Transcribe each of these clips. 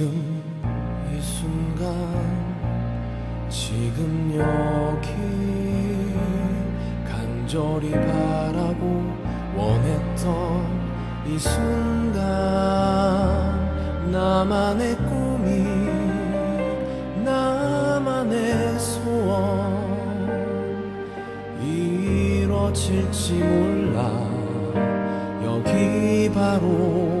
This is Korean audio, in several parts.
지금 이 순간 지금 여기 간절히 바라고 원했던 이 순간 나만의 꿈이 나만의 소원 이뤄질지 몰라. 여기 바로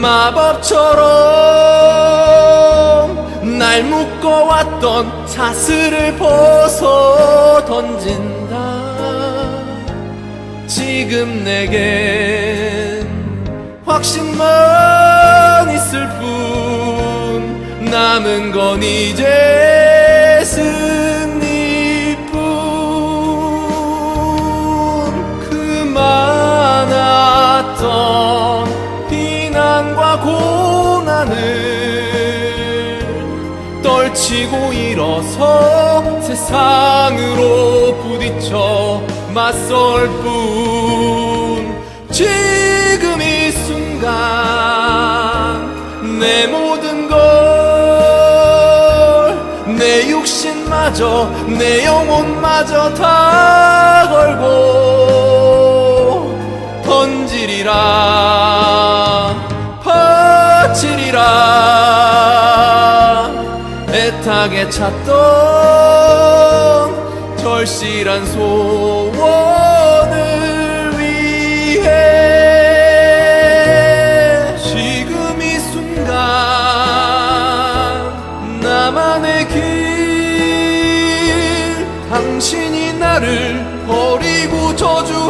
마법처럼 날 묶어왔던 사슬을 벗어 던진다. 지금 내겐 확신만 있을 뿐 남은 건 이제 비난과 고난을 떨치고 일어서 세상으로 부딪혀 맞설 뿐. 지금 이 순간 내 모든 걸 내 육신마저 내 영혼마저 다 마지막에 찾던 절실한 소원을 위해 지금 이 순간 나만의 길 당신이 나를 버리고 저주하여도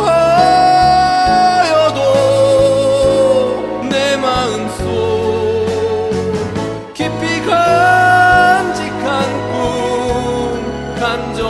내 마음속 한 점.